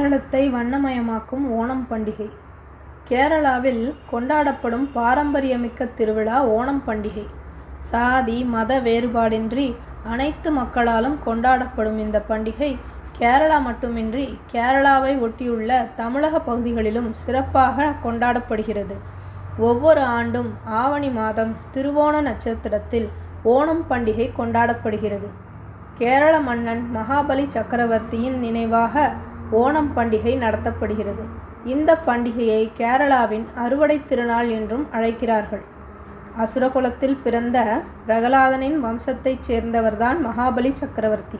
கேரளத்தை வண்ணமயமாக்கும் ஓணம் பண்டிகை. கேரளாவில் கொண்டாடப்படும் பாரம்பரியமிக்க திருவிழா ஓணம் பண்டிகை. சாதி மத வேறுபாடின்றி அனைத்து மக்களாலும் கொண்டாடப்படும் இந்த பண்டிகை கேரளா மட்டுமின்றி கேரளாவை ஒட்டியுள்ள தமிழக பகுதிகளிலும் சிறப்பாக கொண்டாடப்படுகிறது. ஒவ்வொரு ஆண்டும் ஆவணி மாதம் திருவோண நட்சத்திரத்தில் ஓணம் பண்டிகை கொண்டாடப்படுகிறது. கேரள மன்னன் மகாபலி சக்கரவர்த்தியின் நினைவாக ஓணம் பண்டிகை நடத்தப்படுகிறது. இந்த பண்டிகையை கேரளாவின் அறுவடை திருநாள் என்றும் அழைக்கிறார்கள். அசுரகுலத்தில் பிறந்த பிரகலாதனின் வம்சத்தைச் சேர்ந்தவர்தான் மகாபலி சக்கரவர்த்தி.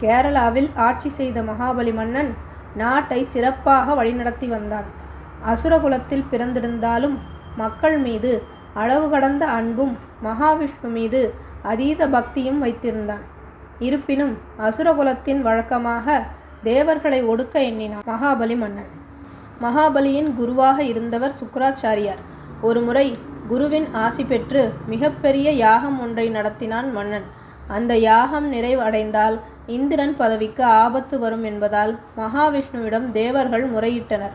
கேரளாவில் ஆட்சி செய்த மகாபலி மன்னன் நாட்டை சிறப்பாக வழிநடத்தி வந்தான். அசுரகுலத்தில் பிறந்திருந்தாலும் மக்கள் மீது அளவு கடந்த அன்பும் மகாவிஷ்ணு மீது அதீத பக்தியும் வைத்திருந்தான். இருப்பினும் அசுரகுலத்தின் வழக்கமாக தேவர்களை ஒடுக்க எண்ணினான் மகாபலி மன்னன். மகாபலியின் குருவாக இருந்தவர் சுக்கராச்சாரியார். ஒருமுறை குருவின் ஆசி பெற்று மிகப்பெரிய யாகம் ஒன்றை நடத்தினான் மன்னன். அந்த யாகம் நிறைவடைந்தால் இந்திரன் பதவிக்கு ஆபத்து வரும் என்பதால் மகாவிஷ்ணுவிடம் தேவர்கள் முறையிட்டனர்.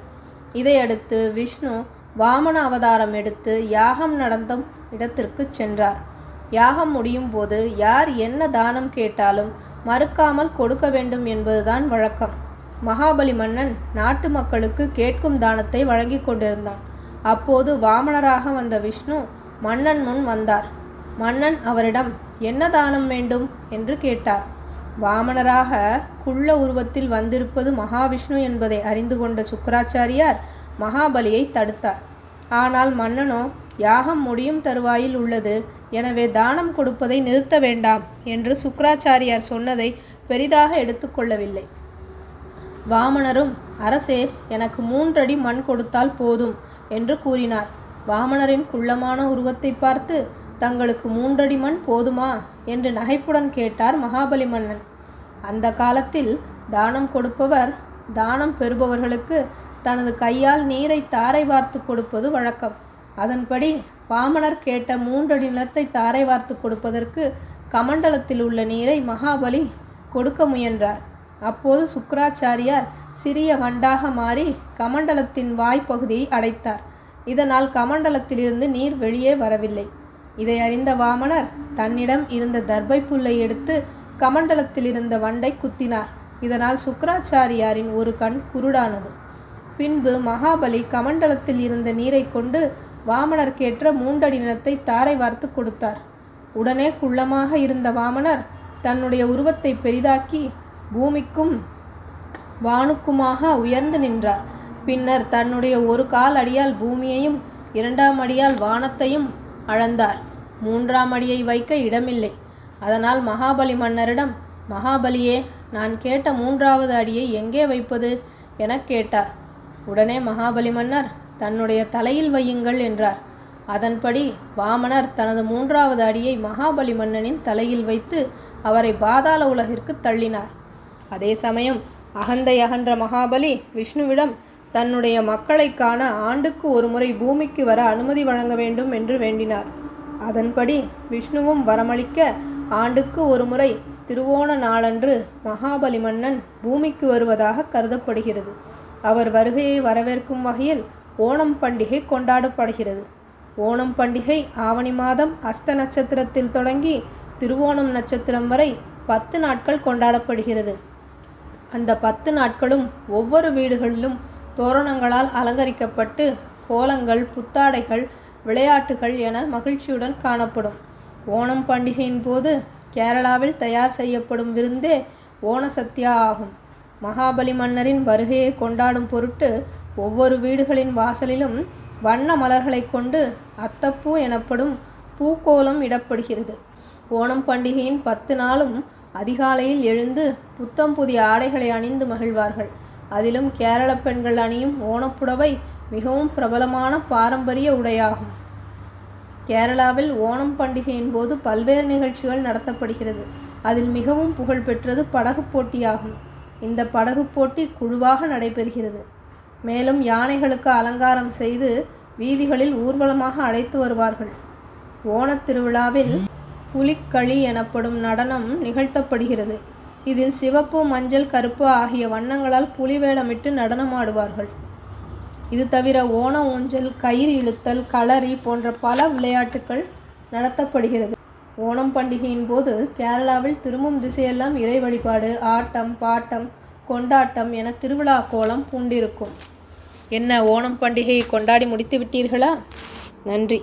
இதையடுத்து விஷ்ணு வாமன அவதாரம் எடுத்து யாகம் நடந்த இடத்திற்கு சென்றார். யாகம் முடியும் போது யார் என்ன தானம் கேட்டாலும் மறுக்காமல் கொடுக்க வேண்டும் என்பதுதான் வழக்கம். மகாபலி மன்னன் நாட்டு மக்களுக்கு கேட்கும் தானத்தை வழங்கி கொண்டிருந்தான். அப்போது வாமனராக வந்த விஷ்ணு மன்னன் முன் வந்தார். மன்னன் அவரிடம் என்ன தானம் வேண்டும்? என்று கேட்டார். வாமனராக குள்ள உருவத்தில் வந்திருப்பது மகாவிஷ்ணு என்பதை அறிந்து கொண்ட சுக்கராச்சாரியார் மகாபலியை தடுத்தார். ஆனால் மன்னனோ யாகம் முடியும் தருவாயில் உள்ளது. எனவே தானம் கொடுப்பதை நிறுத்த வேண்டாம் என்று சுக்கராச்சாரியார் சொன்னதை பெரிதாக எடுத்துக்கொள்ளவில்லை வாமனரும் அரசே எனக்கு மூன்றடி மண் கொடுத்தால் போதும் என்று கூறினார். வாமனரின் குள்ளமான உருவத்தை பார்த்து தங்களுக்கு மூன்றடி மண் போதுமா? என்று நகைப்புடன் கேட்டார் மகாபலி மன்னன் அந்த காலத்தில் தானம் கொடுப்பவர் தானம் பெறுபவர்களுக்கு தனது கையால் நீரை தாரை வார்த்து கொடுப்பது வழக்கம். அதன்படி வாமனர் கேட்ட மூன்றடி நிலத்தை தாரை வார்த்து கொடுப்பதற்கு கமண்டலத்தில் உள்ள நீரை மகாபலி கொடுக்க முயன்றார். அப்போது சுக்கராச்சாரியார் சிறிய வண்டாக மாறி கமண்டலத்தின் வாய்ப்பகுதியை அடைத்தார். இதனால் கமண்டலத்திலிருந்து நீர் வெளியே வரவில்லை. இதை அறிந்த வாமனர் தன்னிடம் இருந்த தர்பை புல்லை எடுத்து கமண்டலத்தில் இருந்த வண்டை குத்தினார். இதனால் சுக்கராச்சாரியாரின் ஒரு கண் குருடானது. பின்பு மகாபலி கமண்டலத்தில் இருந்த நீரை கொண்டு வாமனர்க்கேற்ற மூண்டடி நிலத்தை தாரை வார்த்து கொடுத்தார். உடனே குள்ளமாக இருந்த வாமனர் தன்னுடைய உருவத்தை பெரிதாக்கி பூமிக்கும் வானுக்குமாக உயர்ந்து நின்றார். பின்னர் தன்னுடைய ஒரு கால் அடியால் பூமியையும் இரண்டாம் அடியால் வானத்தையும் அளந்தார். மூன்றாம் அடியை வைக்க இடமில்லை. அதனால் மகாபலி மன்னரிடம் மகாபலியே நான் கேட்ட மூன்றாவது அடியை எங்கே வைப்பது? எனக் கேட்டார். உடனே மகாபலி மன்னர் தன்னுடைய தலையில் வையுங்கள் என்றார். அதன்படி வாமனர் தனது மூன்றாவது அடியை மகாபலி மன்னனின் தலையில் வைத்து அவரை பாதாள உலகிற்கு தள்ளினார். அதே சமயம் அகந்தை அகன்ற மகாபலி விஷ்ணுவிடம் தன்னுடைய மக்களை காண ஆண்டுக்கு ஒருமுறை பூமிக்கு வர அனுமதி வழங்க வேண்டும் என்று வேண்டினார். அதன்படி விஷ்ணுவும் வரமளிக்க ஆண்டுக்கு ஒருமுறை திருவோண நாளன்று மகாபலி மன்னன் பூமிக்கு வருவதாக கருதப்படுகிறது. அவர் வருகையை வரவேற்கும் வகையில் ஓணம் பண்டிகை கொண்டாடப்படுகிறது. ஓணம் பண்டிகை ஆவணி மாதம் அஸ்த நட்சத்திரத்தில் தொடங்கி திருவோணம் நட்சத்திரம் வரை பத்து நாட்கள் கொண்டாடப்படுகிறது. அந்த பத்து நாட்களும் ஒவ்வொரு வீடுகளிலும் தோரணங்களால் அலங்கரிக்கப்பட்டு கோலங்கள் புத்தாடைகள் விளையாட்டுகள் என மகிழ்ச்சியுடன் காணப்படும். ஓணம் பண்டிகையின் போது கேரளாவில் தயார் செய்யப்படும் விருந்தே ஓணசத்யா ஆகும். மகாபலி மன்னரின் வருகையை கொண்டாடும் பொருட்டு ஒவ்வொரு வீடுகளின் வாசலிலும் வண்ண மலர்களை கொண்டு அத்தப்பூ எனப்படும் பூக்கோலம் இடப்படுகிறது. ஓணம் பண்டிகையின் பத்து நாளும் அதிகாலையில் எழுந்து புத்தம் புதிய ஆடைகளை அணிந்து மகிழ்வார்கள். அதிலும் கேரள பெண்கள் அணியும் ஓணப்புடவை மிகவும் பிரபலமான பாரம்பரிய உடையாகும். கேரளாவில் ஓணம் பண்டிகையின் போது பல்வேறு நிகழ்ச்சிகள் நடத்தப்படுகிறது. அதில் மிகவும் புகழ்பெற்றது படகு போட்டியாகும். இந்த படகு போட்டி குழுவாக நடைபெறுகிறது. மேலும் யானைகளுக்கு அலங்காரம் செய்து வீதிகளில் ஊர்வலமாக அழைத்து வருவார்கள். ஓணத் திருவிழாவில் புலிக்களி எனப்படும் நடனம் நிகழ்த்தப்படுகிறது. இதில் சிவப்பு மஞ்சள் கருப்பு ஆகிய வண்ணங்களால் புலி வேடமிட்டு நடனமாடுவார்கள். இது தவிர ஓண ஊஞ்சல் கயிறு இழுத்தல் களரி போன்ற பல விளையாட்டுகள் நடத்தப்படுகிறது. ஓணம் பண்டிகையின் போது கேரளாவில் திரும்பும் திசையெல்லாம் இறை வழிபாடு ஆட்டம் பாட்டம் கொண்டாட்டம் என திருவிழா கோலம் பூண்டிருக்கும். என்ன ஓணம் பண்டிகையை கொண்டாடி முடித்து விட்டீர்களா? நன்றி.